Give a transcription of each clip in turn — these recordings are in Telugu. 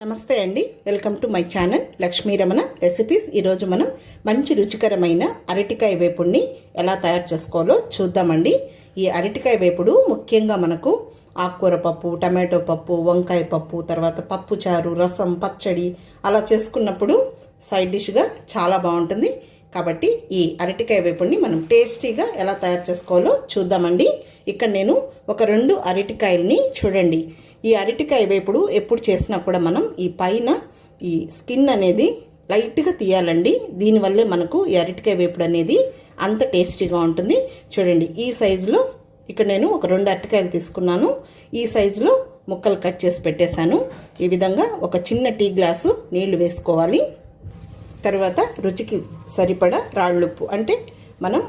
నమస్తే అండి. Welcome to my channel Lakshmi Ramana recipes. ఈరోజు మనం మంచి రుచికరమైన అరటికాయ వేపుడిని ఎలా తయారు చేసుకోవాలో చూద్దామండి. ఈ అరటికాయ వేపుడు ముఖ్యంగా మనకు ఆకుకూర పప్పు టమాటో పప్పు వంకాయ పప్పు తర్వాత పప్పు చారు రసం పచ్చడి అలా చేసుకున్నప్పుడు సైడ్ డిష్గా చాలా బాగుంటుంది. కాబట్టి ఈ అరటికాయ వేపుడిని మనం టేస్టీగా ఎలా తయారు చేసుకోవాలో చూద్దామండి. ఇక్కడ నేను ఒక రెండు అరటికాయల్ని చూడండి. ఈ అరటికాయ వేపుడు ఎప్పుడు చేసినా కూడా మనం ఈ పైన ఈ స్కిన్ అనేది లైట్గా తీయాలండి. దీనివల్లే మనకు ఈ అరటికాయ వేపుడు అనేది అంత టేస్టీగా ఉంటుంది. చూడండి ఈ సైజులో ఇక్కడ నేను ఒక రెండు అరటికాయలు తీసుకున్నాను. ఈ సైజులో ముక్కలు కట్ చేసి పెట్టేశాను. ఈ విధంగా ఒక చిన్న టీ గ్లాసు నీళ్ళు వేసుకోవాలి. తర్వాత రుచికి సరిపడా రాళ్ళుప్పు. అంటే మనం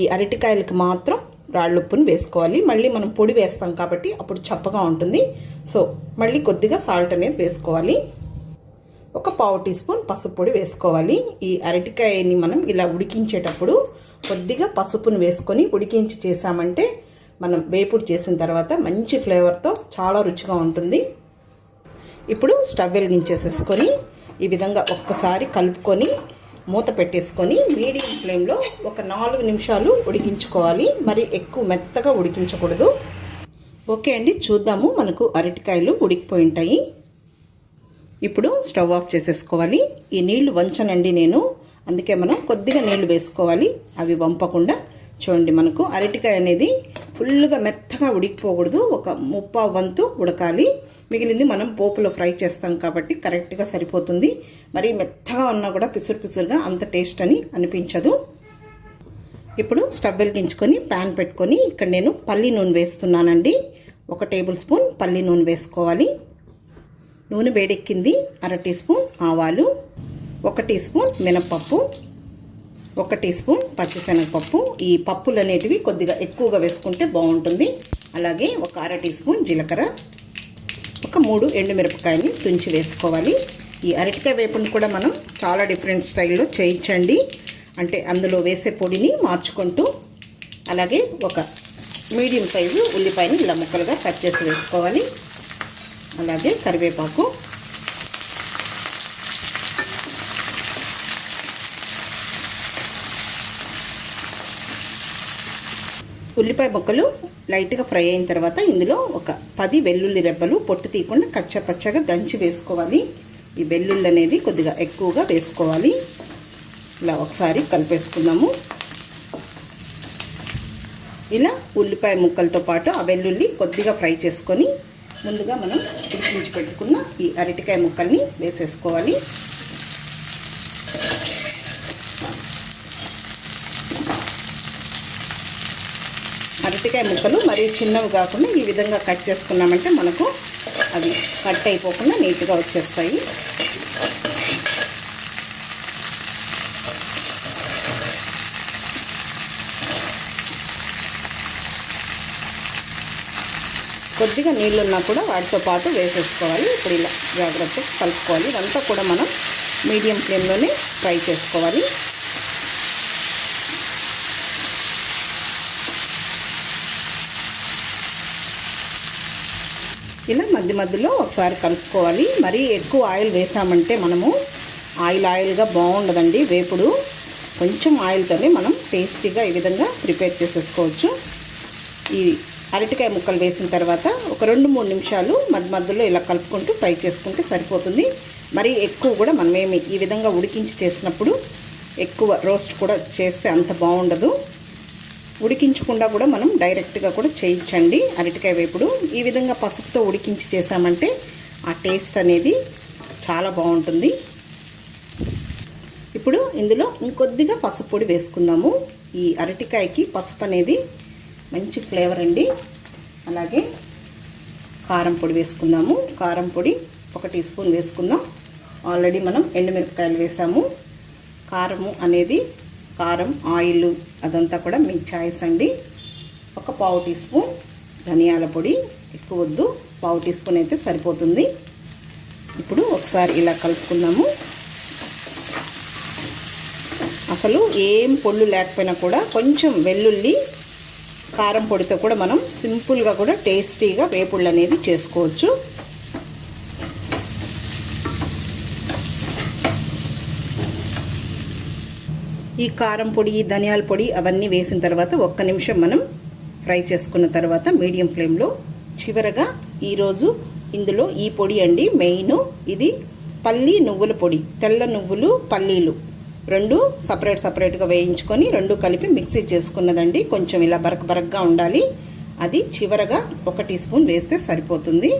ఈ అరటికాయలకి మాత్రం రాళ్ళుప్పును వేసుకోవాలి. మళ్ళీ మనం పొడి వేస్తాం కాబట్టి అప్పుడు చప్పగా ఉంటుంది. సో మళ్ళీ కొద్దిగా సాల్ట్ అనేది వేసుకోవాలి. ఒక పావు టీ స్పూన్ పసుపు పొడి వేసుకోవాలి. ఈ అరటికాయని మనం ఇలా ఉడికించేటప్పుడు కొద్దిగా పసుపును వేసుకొని ఉడికించి చేసామంటే మనం వేపుడు చేసిన తర్వాత మంచి ఫ్లేవర్తో చాలా రుచిగా ఉంటుంది. ఇప్పుడు స్టవ్ వెలిగించేసేసుకొని ఈ విధంగా ఒక్కసారి కలుపుకొని మూత పెట్టేసుకొని మీడియం ఫ్లేమ్లో ఒక నాలుగు నిమిషాలు ఉడికించుకోవాలి. మరి ఎక్కువ మెత్తగా ఉడికించకూడదు. ఓకే అండి చూద్దాము మనకు అరటికాయలు ఉడికిపోయి ఉంటాయి. ఇప్పుడు స్టవ్ ఆఫ్ చేసేసుకోవాలి. ఈ నీళ్ళు వంచనండి నేను అందుకే మనం కొద్దిగా నీళ్ళు వేసుకోవాలి. అవి వంపకుండా చూడండి మనకు అరటికాయ అనేది ఫుల్గా మెత్తగా ఉడికిపోకూడదు. ఒక ముప్పా వంతు ఉడకాలి. మిగిలింది మనం పోపులో ఫ్రై చేస్తాం కాబట్టి కరెక్ట్గా సరిపోతుంది. మరి మెత్తగా ఉన్నా కూడా పిసురు పిసురుగా అంత టేస్ట్ అని అనిపించదు. ఇప్పుడు స్టవ్ వెలిగించుకొని ప్యాన్ పెట్టుకొని ఇక్కడ నేను పల్లి నూనె వేస్తున్నానండి. ఒక టేబుల్ స్పూన్ పల్లి నూనె వేసుకోవాలి. నూనె వేడెక్కింది. అర టీ స్పూన్ ఆవాలు. ఒక టీ స్పూన్ మినప్పప్పు. ఒక టీ స్పూన్ పచ్చిశనగపప్పు. ఈ పప్పులు అనేటివి కొద్దిగా ఎక్కువగా వేసుకుంటే బాగుంటుంది. అలాగే ఒక అర టీ స్పూన్ జీలకర్ర. ఒక మూడు ఎండుమిరపకాయని తుంచి వేసుకోవాలి. ఈ అరటికాయ వేపుని కూడా మనం చాలా డిఫరెంట్ స్టైల్లో చేయించండి. అంటే అందులో వేసే పొడిని మార్చుకుంటూ అలాగే ఒక మీడియం సైజు ఉల్లిపాయని ఇలా ముక్కలుగా కట్ చేసి వేసుకోవాలి. అలాగే కరివేపాకు. ఉల్లిపాయ ముక్కలు లైట్గా ఫ్రై అయిన తర్వాత ఇందులో ఒక పది వెల్లుల్లి రెబ్బలు పొట్టు తీయకుండా కచ్చపచ్చగా దంచి వేసుకోవాలి. ఈ వెల్లుల్లి అనేది కొద్దిగా ఎక్కువగా వేసుకోవాలి. ఇలా ఒకసారి కలిపేసుకుందాము. ఇలా ఉల్లిపాయ ముక్కలతో పాటు ఆ వెల్లుల్లి కొద్దిగా ఫ్రై చేసుకొని ముందుగా మనం ఉడికించి పెట్టుకున్న ఈ అరటికాయ ముక్కల్ని వేసేసుకోవాలి. అరటికాయ ముక్కలు మరీ చిన్నవి కాకుండా ఈ విధంగా కట్ చేసుకున్నామంటే మనకు అవి కట్ అయిపోకుండా నీట్గా వచ్చేస్తాయి. కొద్దిగా నీళ్ళున్నా కూడా వాటితో పాటు వేసేసుకోవాలి. ఇప్పుడు ఇలా జాగ్రత్తగా కలుపుకోవాలి. ఇదంతా కూడా మనం మీడియం ఫ్లేమ్లోనే ఫ్రై చేసుకోవాలి. ఇలా మధ్య మధ్యలో ఒకసారి కలుపుకోవాలి. మరీ ఎక్కువ ఆయిల్ వేసామంటే మనము ఆయిల్ ఆయిల్గా బాగుండదండి. వేపుడు కొంచెం ఆయిల్తోనే మనం టేస్టీగా ఈ విధంగా ప్రిపేర్ చేసేసుకోవచ్చు. ఈ అరటికాయ ముక్కలు వేసిన తర్వాత ఒక రెండు మూడు నిమిషాలు మధ్య మధ్యలో ఇలా కలుపుకుంటూ ఫ్రై చేసుకుంటే సరిపోతుంది. మరీ ఎక్కువ కూడా మనమేమి ఈ విధంగా ఉడికించి చేసినప్పుడు ఎక్కువ రోస్ట్ కూడా చేస్తే అంత బాగుండదు. ఉడికించకుండా కూడా మనం డైరెక్ట్గా కూడా చేయించండి. అరటికాయ వేపుడు ఈ విధంగా పసుపుతో ఉడికించి చేసామంటే ఆ టేస్ట్ అనేది చాలా బాగుంటుంది. ఇప్పుడు ఇందులో ఇంకొద్దిగా పసుపు పొడి వేసుకుందాము. ఈ అరటికాయకి పసుపు అనేది మంచి ఫ్లేవర్ అండి. అలాగే కారం పొడి వేసుకుందాము. కారం పొడి ఒక టీ స్పూన్ వేసుకుందాం. ఆల్రెడీ మనం ఎండుమిరపకాయలు వేసాము. కారము అనేది కారం ఆయిల్ అదంతా కూడా మీ చాయిస్ అండి. ఒక పావు టీ స్పూన్ ధనియాల పొడి ఎక్కువ వద్దు. పావు టీ స్పూన్ అయితే సరిపోతుంది. ఇప్పుడు ఒకసారి ఇలా కలుపుకుందాము. అసలు ఏం పొళ్ళు లేకపోయినా కూడా కొంచెం వెల్లుల్లి కారం పొడితో కూడా మనం సింపుల్గా కూడా టేస్టీగా వేపుళ్ళు అనేది చేసుకోవచ్చు. ఈ కారం పొడి ధనియాల పొడి అవన్నీ వేసిన తర్వాత ఒక్క నిమిషం మనం ఫ్రై చేసుకున్న తర్వాత మీడియం ఫ్లేమ్లో చివరగా ఈరోజు ఇందులో ఈ పొడి అండి. మెయిన్ ఇది పల్లి నువ్వుల పొడి తెల్ల నువ్వులు పల్లీలు రెండు సపరేట్ సపరేట్గా వేయించుకొని రెండు కలిపి మిక్సీ చేసుకున్నదండి. కొంచెం ఇలా బరక బరకగా ఉండాలి. అది చివరగా ఒక టీ స్పూన్ వేస్తే సరిపోతుంది.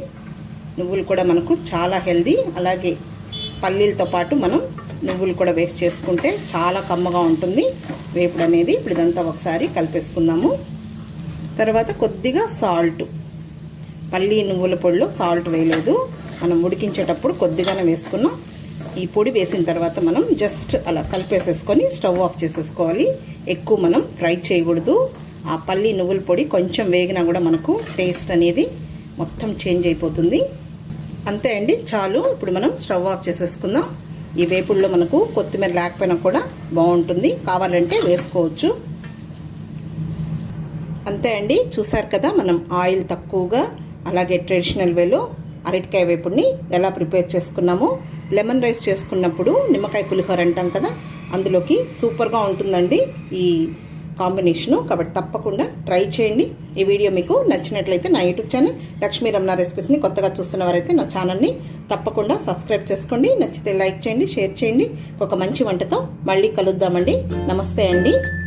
నువ్వులు కూడా మనకు చాలా హెల్దీ. అలాగే పల్లీలతో పాటు మనం నువ్వులు కూడా వేస్ట్ చేసుకుంటే చాలా కమ్మగా ఉంటుంది. వేపుడు అనేది ఇప్పుడు ఇదంతా ఒకసారి కలిపేసుకుందాము. తర్వాత కొద్దిగా సాల్ట్. పల్లి నువ్వుల పొడిలో సాల్ట్ వేయలేదు. మనం ఉడికించేటప్పుడు కొద్దిగానే వేసుకున్నాం. ఈ పొడి వేసిన తర్వాత మనం జస్ట్ అలా కలిపేసేసుకొని స్టవ్ ఆఫ్ చేసేసుకోవాలి. ఎక్కువ మనం ఫ్రై చేయకూడదు. ఆ పల్లి నువ్వుల పొడి కొంచెం వేగినా కూడా మనకు టేస్ట్ అనేది మొత్తం చేంజ్ అయిపోతుంది. అంతే అండి. చాలు. ఇప్పుడు మనం స్టవ్ ఆఫ్ చేసేసుకుందాం. ఈ వేపుల్లో మనకు కొత్తిమీర లేకపోయినా కూడా బాగుంటుంది. కావాలంటే వేసుకోవచ్చు. అంతే అండి. చూసారు కదా మనం ఆయిల్ తక్కువగా అలాగే ట్రెడిషనల్ వేలో అరటికాయ వేపుడిని ఎలా ప్రిపేర్ చేసుకున్నామో. లెమన్ రైస్ చేసుకున్నప్పుడు నిమ్మకాయ పులిహోర అంటాం కదా అందులోకి సూపర్గా ఉంటుందండి ఈ కాంబినేషను. కాబట్టి తప్పకుండా ట్రై చేయండి. ఈ వీడియో మీకు నచ్చినట్లయితే నా యూట్యూబ్ ఛానల్ లక్ష్మీ రమణ రెసిపీస్ని కొత్తగా చూస్తున్న వారైతే నా ఛానల్ని తప్పకుండా సబ్స్క్రైబ్ చేసుకోండి. నచ్చితే లైక్ చేయండి షేర్ చేయండి. ఒక మంచి వంటతో మళ్ళీ కలుద్దామండి. నమస్తే అండి.